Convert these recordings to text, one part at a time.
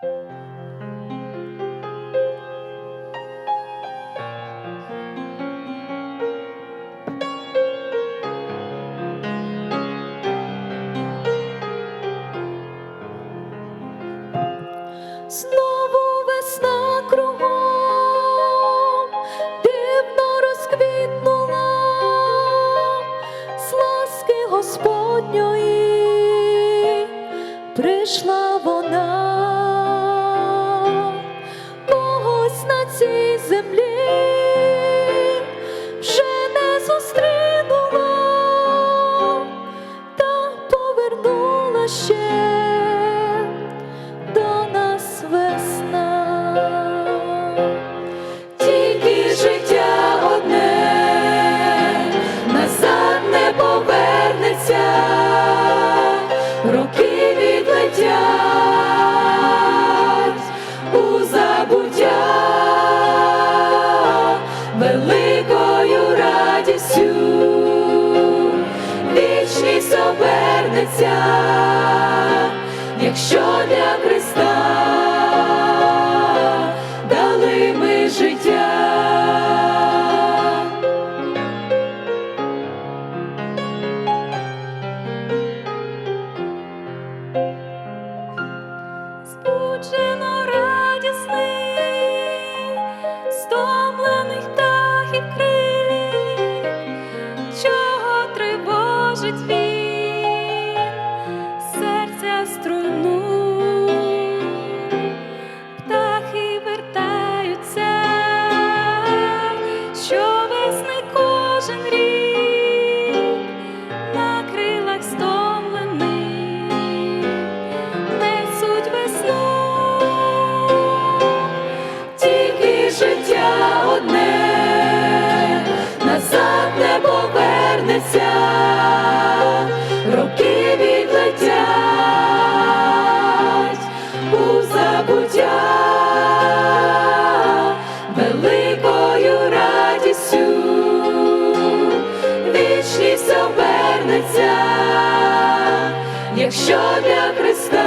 Знову весна кругом дивно розквітнула. З ласки прийшла вона, цій землі. Вже не зустрінула та повернула ще до нас весна, тільки життя одне назад не повернеться, роки відлетять радістю, вічність обернеться якщо для Христа якщо для Христа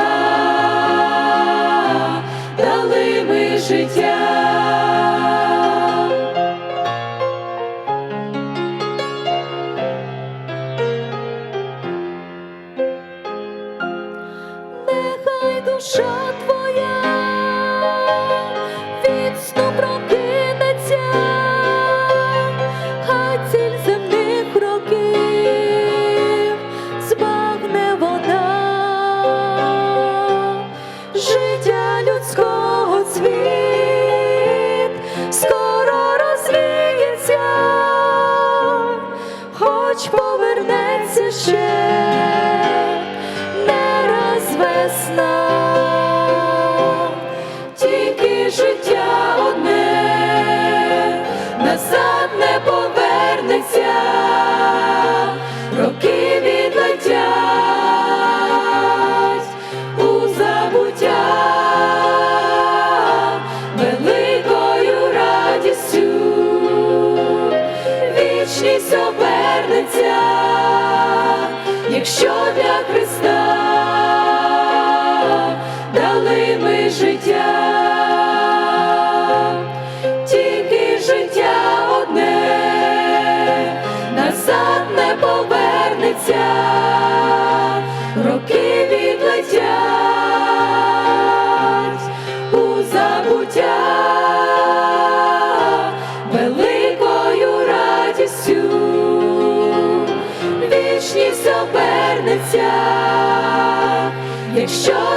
дали ми життя. Ще не раз якщо для Христа дали ми життя, тільки життя одне назад не повернеться, роки відлетять у забуття великою обернеться, якщо